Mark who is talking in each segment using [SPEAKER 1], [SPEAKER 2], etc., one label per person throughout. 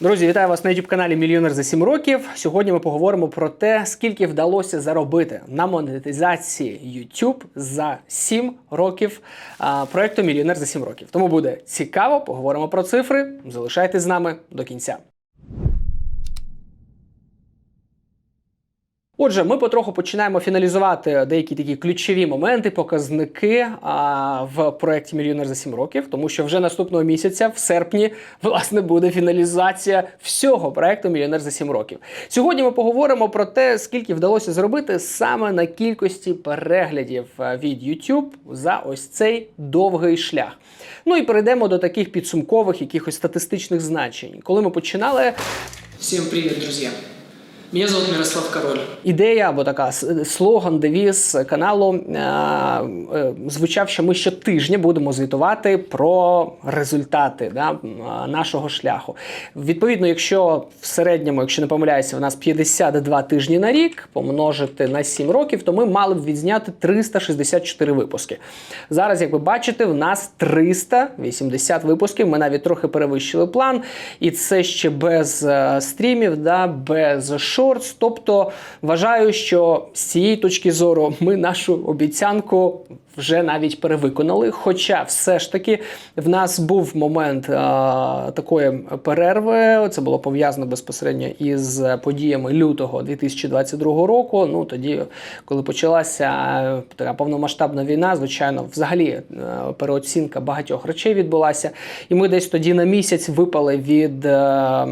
[SPEAKER 1] Друзі, вітаю вас на youtube каналі Мільйонер за 7 років. Сьогодні ми поговоримо про те, скільки вдалося заробити на монетизації YouTube за 7 років проекту Мільйонер за 7 років. Тому буде цікаво, поговоримо про цифри. Залишайтесь з нами до кінця. Отже, ми потроху починаємо фіналізувати деякі такі ключові моменти, показники а, в проєкті Мільйонер за 7 років, тому що вже наступного місяця, в серпні, власне, буде фіналізація всього проєкту Мільйонер за 7 років. Сьогодні ми поговоримо про те, скільки вдалося зробити саме на кількості переглядів е, від YouTube за ось цей довгий шлях. Ну і перейдемо до таких підсумкових якихось статистичних значень. Коли ми починали,
[SPEAKER 2] Всем привет, друзья! Меня зовут Мирослав Король.
[SPEAKER 1] Ідея або така слоган, девіз каналу е, е, звучав, що ми щотижня будемо звітувати про результати да, нашого шляху. Відповідно, якщо в середньому, якщо не помиляюся, у нас 52 тижні на рік помножити на 7 років, то ми мали б відзняти 364 випуски. Зараз, як ви бачите, в нас 380 випусків. Ми навіть трохи перевищили план, і це ще без е, стрімів, да, без шортс. Тобто вважаю, що з цієї точки зору ми нашу обіцянку вже навіть перевиконали. Хоча все ж таки в нас був момент а, такої перерви. Це було пов'язано безпосередньо із подіями лютого 2022 року. Ну тоді, коли почалася така повномасштабна війна, звичайно, взагалі е, переоцінка багатьох речей відбулася, і ми десь тоді на місяць випали від. е,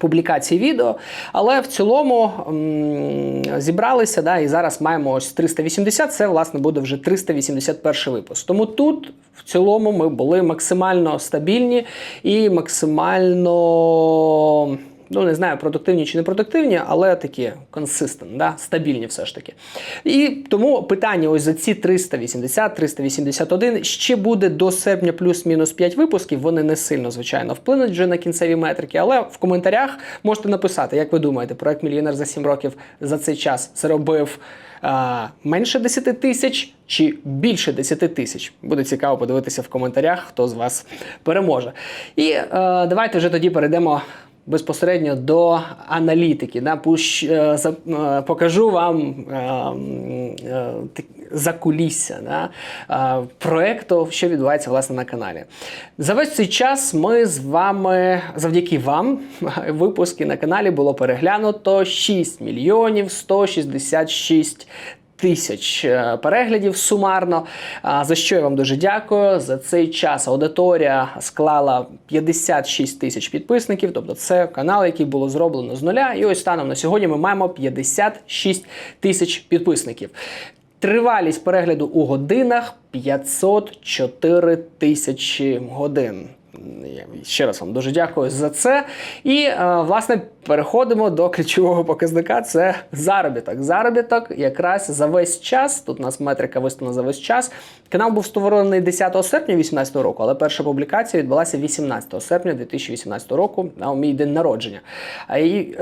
[SPEAKER 1] Публікації відео, але в цілому м, зібралися, да, і зараз маємо ось 380, це власне буде вже 381 випуск. Тому тут в цілому ми були максимально стабільні і максимально. Ну, не знаю, продуктивні чи не продуктивні, але такі consistent, да? стабільні все ж таки. І тому питання ось за ці 380, 381 ще буде до серпня плюс-мінус 5 випусків. Вони не сильно, звичайно, вплинуть вже на кінцеві метрики, але в коментарях можете написати, як ви думаєте, проект Мільйонер за 7 років за цей час заробив а, менше 10 тисяч чи більше 10 тисяч. Буде цікаво подивитися в коментарях, хто з вас переможе. І е, давайте вже тоді перейдемо безпосередньо до аналітики. Да? Пуш, е, е, покажу вам е, закулісся да? проекту, що відбувається власне на каналі. За весь цей час ми з вами, завдяки вам, випуски на каналі було переглянуто 6 мільйонів 166 тисяч е, переглядів сумарно. За що я вам дуже дякую. За цей час аудиторія склала 56 тисяч підписників. Тобто це канал, який було зроблено з нуля. І ось станом на сьогодні ми маємо 56 тисяч підписників. Тривалість перегляду у годинах 504 тисячі годин. Я ще раз вам дуже дякую за це. І е, власне переходимо до ключового показника: це заробіток. Заробіток якраз за весь час. Тут у нас метрика виставлена за весь час. Канал був створений 10 серпня 2018 року, але перша публікація відбулася 18 серпня 2018 року на мій день народження. І е,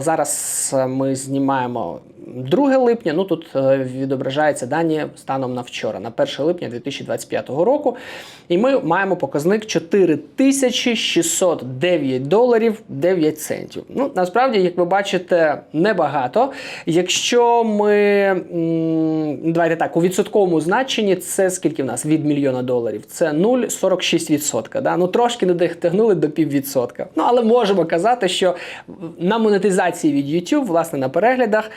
[SPEAKER 1] зараз ми знімаємо 2 липня. Ну тут е, відображаються дані станом на вчора, на 1 липня 2025 року. І ми маємо показник 4609 доларів 9 центів. Ну, насправді, як ви бачите, небагато. Якщо ми давайте так, у відсотковому значенні це скільки в нас від мільйона доларів? Це 0,46%. Да? Ну трошки не дотягнули до піввідсотка. Ну але можемо казати, що на монетизації від YouTube, власне, на переглядах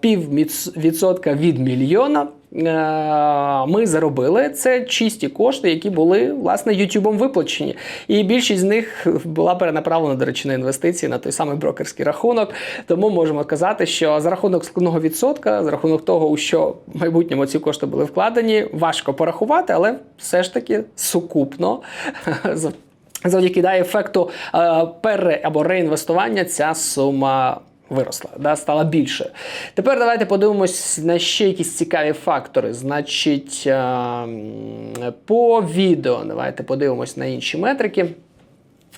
[SPEAKER 1] піввідсотка від мільйона. Е, Ми заробили це чисті кошти, які були власне Ютубом виплачені, і більшість з них була перенаправлена, до речі, на інвестиції на той самий брокерський рахунок. Тому можемо казати, що за рахунок складного відсотка, за рахунок того, у що в майбутньому ці кошти були вкладені, важко порахувати, але все ж таки сукупно завдяки да, ефекту е, пере або реінвестування ця сума. Виросла, да, стала більше. Тепер давайте подивимось на ще якісь цікаві фактори. Значить, е, по відео давайте подивимось на інші метрики.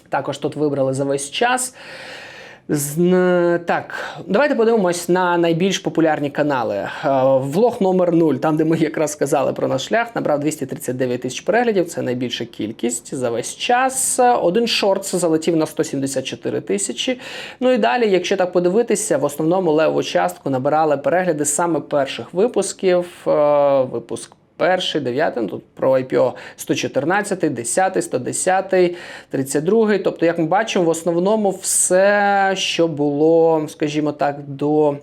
[SPEAKER 1] Також тут вибрали за весь час. Так, давайте подивимось на найбільш популярні канали. Е, Влог номер 0, там, де ми якраз сказали про наш шлях, набрав 239 тисяч переглядів. Це найбільша кількість за весь час. Один шортс залетів на 174 тисячі. Ну і далі, якщо так подивитися, в основному леву частку набирали перегляди саме перших випусків. Е, Випуск Перший, дев'ятий, ну, тут про IPO 114, 10, 110, 32. Тобто, як ми бачимо, в основному все, що було, скажімо так, до,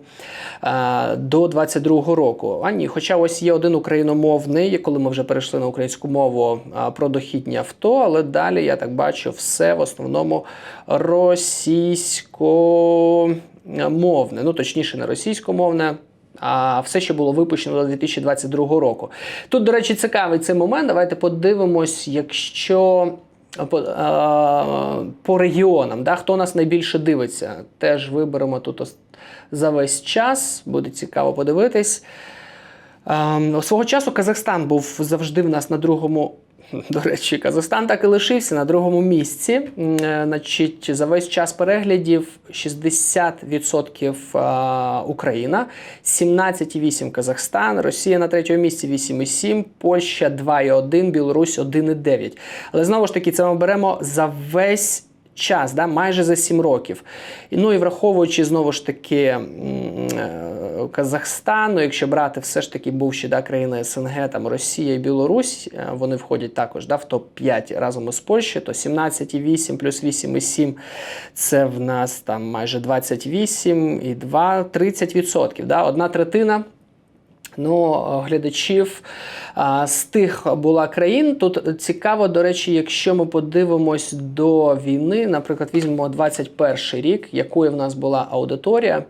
[SPEAKER 1] е, до 22 року. А ні, хоча ось є один україномовний, коли ми вже перейшли на українську мову е, про дохідні авто, але далі я так бачу, все в основному російськомовне, ну точніше, не російськомовне. А все, що було випущено до 2022 року. Тут, до речі, цікавий цей момент. Давайте подивимось, якщо по, е, по регіонам, да, хто нас найбільше дивиться. Теж виберемо тут за весь час. Буде цікаво подивитись. Ем, Свого часу Казахстан був завжди в нас на другому. До речі, Казахстан так і лишився на другому місці. Е, Значить, за весь час переглядів 60% е, Україна, 17,8% Казахстан, Росія на третьому місці 8,7, Польща 2,1, Білорусь 1,9. Але знову ж таки, це ми беремо за весь час, да, майже за 7 років. Ну і враховуючи знову ж таки м, е, Казахстан, ну, якщо брати все ж таки бувші да, країни СНГ, там Росія і Білорусь, е, вони входять також да, в топ-5 разом із Польщею, то 17,8 плюс 8,7 це в нас там майже 28 і 2, 30%. Да, одна третина. Ну, глядачів а, з тих була країн. Тут цікаво, до речі, якщо ми подивимось до війни, наприклад, візьмемо 21 рік, якою в нас була аудиторія.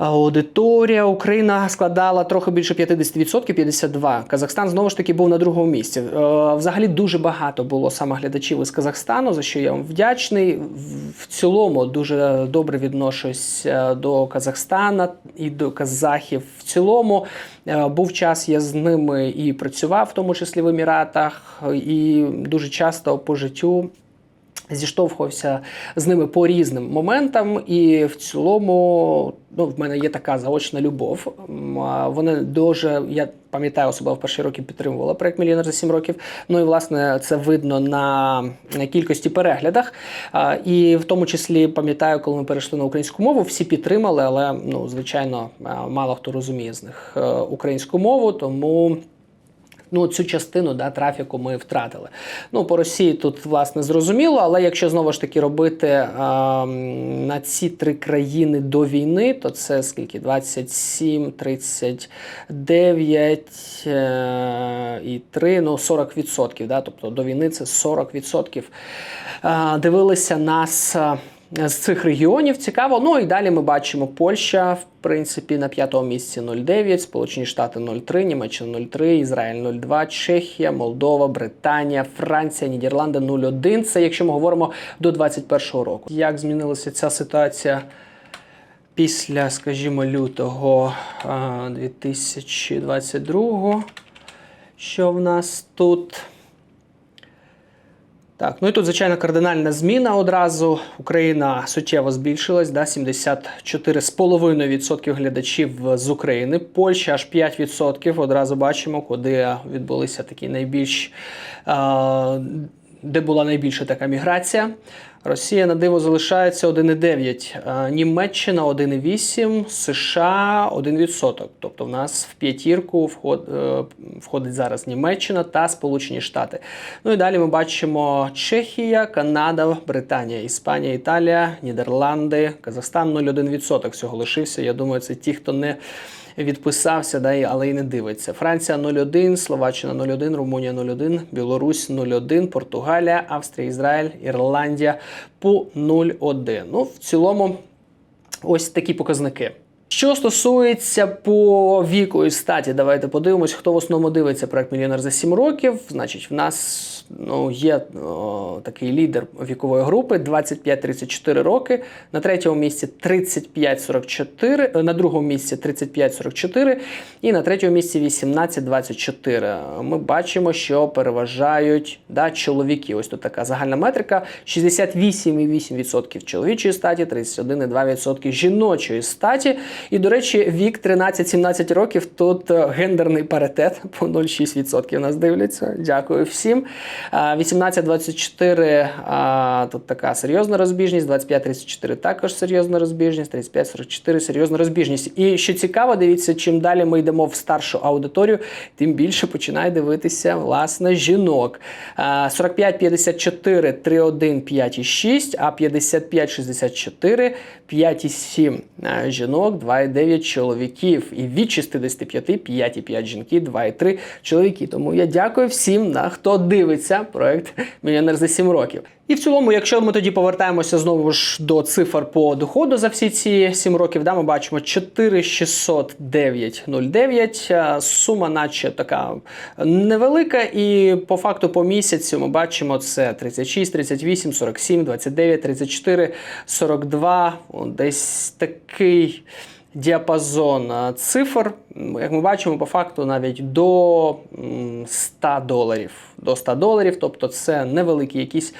[SPEAKER 1] Аудиторія Україна складала трохи більше 50%, 52%. Казахстан знову ж таки був на другому місці. Е, Взагалі дуже багато було саме глядачів із Казахстану, за що я вам вдячний. В- цілому дуже добре відношусь до Казахстана і до казахів. В цілому е, був час, я з ними і працював, в тому числі в Еміратах, і дуже часто по життю зіштовхувався з ними по різним моментам, і в цілому ну, в мене є така заочна любов. Вони дуже, я пам'ятаю, особливо в перші роки підтримувала проект Мільйонер за 7 років. Ну і власне це видно на кількості переглядах. І в тому числі пам'ятаю, коли ми перейшли на українську мову, всі підтримали, але ну, звичайно, мало хто розуміє з них е, українську мову, тому. Ну, цю частину да, трафіку ми втратили. Ну, по Росії тут, власне, зрозуміло, але якщо знову ж таки робити м, на ці три країни до війни, то це скільки? 27, 39 е, і 3, ну 40%. Да? Тобто до війни це 40%. А, дивилися нас. З цих регіонів цікаво. Ну і далі ми бачимо Польща, в принципі, на п'ятому місці 0,9, Сполучені Штати 0,3, Німеччина 0,3, Ізраїль 0,2, Чехія, Молдова, Британія, Франція, Нідерланди 0,1. Це якщо ми говоримо до 2021 року. Як змінилася ця ситуація? Після, скажімо, лютого а, 2022, що в нас тут? Так, ну і тут, звичайно, кардинальна зміна одразу. Україна суттєво збільшилась, да, 74,5% глядачів з України. Польща аж 5%. Одразу бачимо, куди відбулися такі найбільш. Де була найбільша така міграція. Росія на диво залишається 1,9, е, Німеччина 1,8, США 1%. Тобто в нас в п'ятірку е, входить зараз Німеччина та Сполучені Штати. Ну і далі ми бачимо Чехія, Канада, Британія, Іспанія, Італія, Нідерланди, Казахстан 0,1% всього лишився. Я думаю, це ті, хто не відписався, да, але й не дивиться. Франція 0,1, Словаччина 0,1, Румунія 0,1, Білорусь 0,1, Португалія, Австрія, Ізраїль, Ірландія по 0,1. Ну, в цілому, ось такі показники. Що стосується по віку і статі, давайте подивимось, хто в основному дивиться проект Мільйонер за 7 років. Значить, в нас ну, є о, такий лідер вікової групи 25-34 роки. На третьому місці 35-44, е, на другому місці 35-44 і на третьому місці 18-24. Ми бачимо, що переважають да, чоловіки. Ось тут така загальна метрика: 68,8% чоловічої статі, 31,2% жіночої статі. І, до речі, вік 13-17 років тут е, гендерний паритет по 0,6% нас дивляться. Дякую всім. 18-24 тут така серйозна розбіжність, 25-34 також серйозна розбіжність, 35-44 серйозна розбіжність. І що цікаво, дивіться, чим далі ми йдемо в старшу аудиторію, тим більше починає дивитися власне жінок. 45-54 3,1, 5,6, а 55-64 5,7 а, жінок, 2,9 чоловіків. І від 65 5,5 жінки, 2,3 чоловіки. Тому я дякую всім, на хто дивиться проект Мільйонер за 7 років. І в цілому, якщо ми тоді повертаємося знову ж до цифр по доходу за всі ці 7 років, да, ми бачимо 4609,09. Е, Сума, наче така невелика, і по факту по місяцю ми бачимо це 36, 38, 47, 29, 34, 42. Десь такий діапазон е, цифр. Як ми бачимо, по факту навіть до 100 доларів. До 100 доларів, тобто це невеликі якісь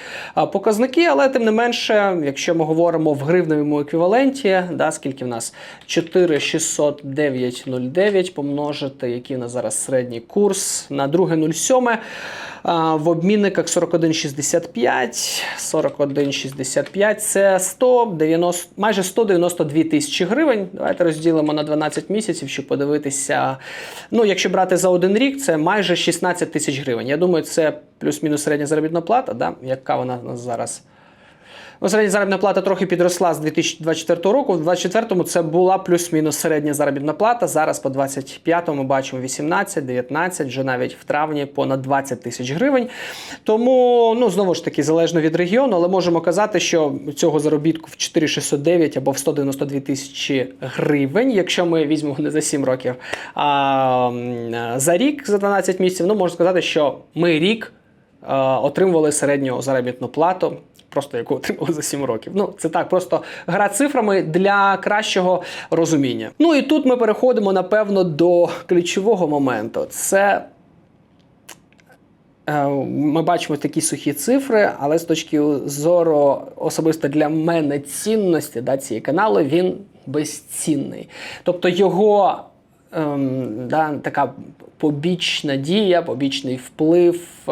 [SPEAKER 1] показники, але тим не менше, якщо ми говоримо в гривневому еквіваленті, да, скільки в нас 4,609,09 помножити, який у нас зараз середній курс на друге 0,7, в обмінниках 41,65, 41,65 це 190, майже 192 тисячі гривень. Давайте розділимо на 12 місяців, щоб подивитися. Ну, якщо брати за один рік, це майже 16 тисяч гривень. Я думаю, це плюс-мінус середня заробітна плата, да? яка вона зараз. Ну, середня заробітна плата трохи підросла з 2024 року. В 2024 це була плюс-мінус середня заробітна плата. Зараз по 25 ми бачимо 18, 19, вже навіть в травні понад 20 тисяч гривень. Тому, ну знову ж таки, залежно від регіону, але можемо казати, що цього заробітку в 4609 або в 192 тисячі гривень, якщо ми візьмемо не за 7 років, а за рік, за 12 місяців, ну можна сказати, що ми рік отримували середню заробітну плату. Просто яку отримали за 7 років. Ну, це так, просто гра цифрами для кращого розуміння. Ну і тут ми переходимо, напевно, до ключового моменту. Це Е, Ми бачимо такі сухі цифри, але з точки зору особисто для мене цінності да, цієї каналу, він безцінний. Тобто його ем, да, така побічна дія, побічний вплив, е,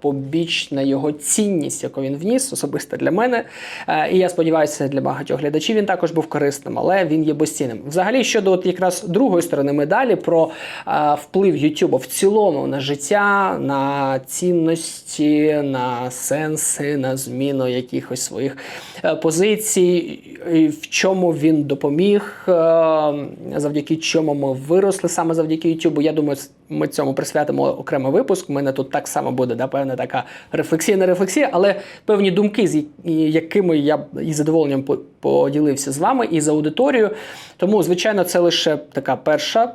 [SPEAKER 1] побічна його цінність, яку він вніс, особисто для мене. Е, і я сподіваюся, для багатьох глядачів він також був корисним, але він є безцінним. Взагалі, щодо от якраз другої сторони медалі, про е, вплив YouTube в цілому на життя, на цінності, на сенси, на зміну якихось своїх позицій, в чому він допоміг, завдяки чому ми виросли саме завдяки YouTube. Я думаю, ми цьому присвятимо окремий випуск. У мене тут так само буде да, певна така рефлексія, не рефлексія, але певні думки, з якими я із задоволенням поділився з вами і з аудиторією. Тому, звичайно, це лише така перша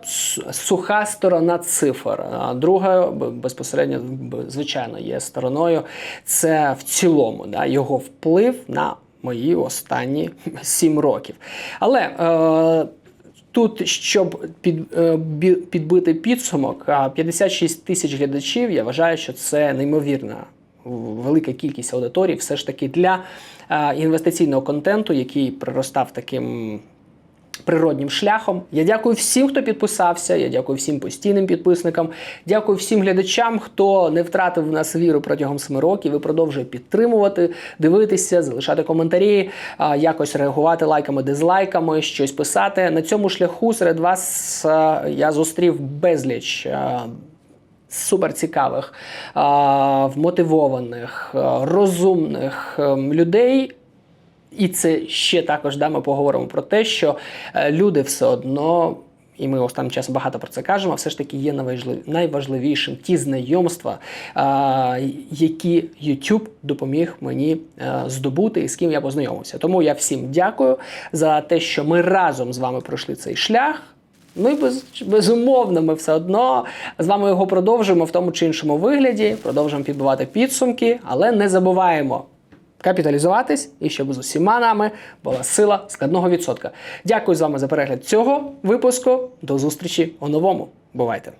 [SPEAKER 1] суха сторона цифр. А друга безпосередньо, звичайно, є стороною. Це в цілому да, його вплив на мої останні сім років. Але е, Тут, щоб під, е, підбити підсумок, а 56 тисяч глядачів, я вважаю, що це неймовірна велика кількість аудиторій, все ж таки для е, інвестиційного контенту, який приростав таким природнім шляхом. Я дякую всім, хто підписався. Я дякую всім постійним підписникам. Дякую всім глядачам, хто не втратив в нас віру протягом семи років і продовжує підтримувати, дивитися, залишати коментарі, якось реагувати лайками, дизлайками, щось писати. На цьому шляху серед вас я зустрів безліч. Суперцікавих, вмотивованих, розумних ем, людей, і це ще також да, ми поговоримо про те, що е, люди все одно і ми останнім часом багато про це кажемо, все ж таки є найважлив- найважливішим ті знайомства, які YouTube допоміг мені е, здобути і з ким я познайомився. Тому я всім дякую за те, що ми разом з вами пройшли цей шлях. Ми без, безумовно, ми все одно з вами його продовжуємо в тому чи іншому вигляді, продовжуємо підбивати підсумки, але не забуваємо капіталізуватись і щоб з усіма нами була сила складного відсотка. Дякую з вами за перегляд цього випуску. До зустрічі у новому. Бувайте!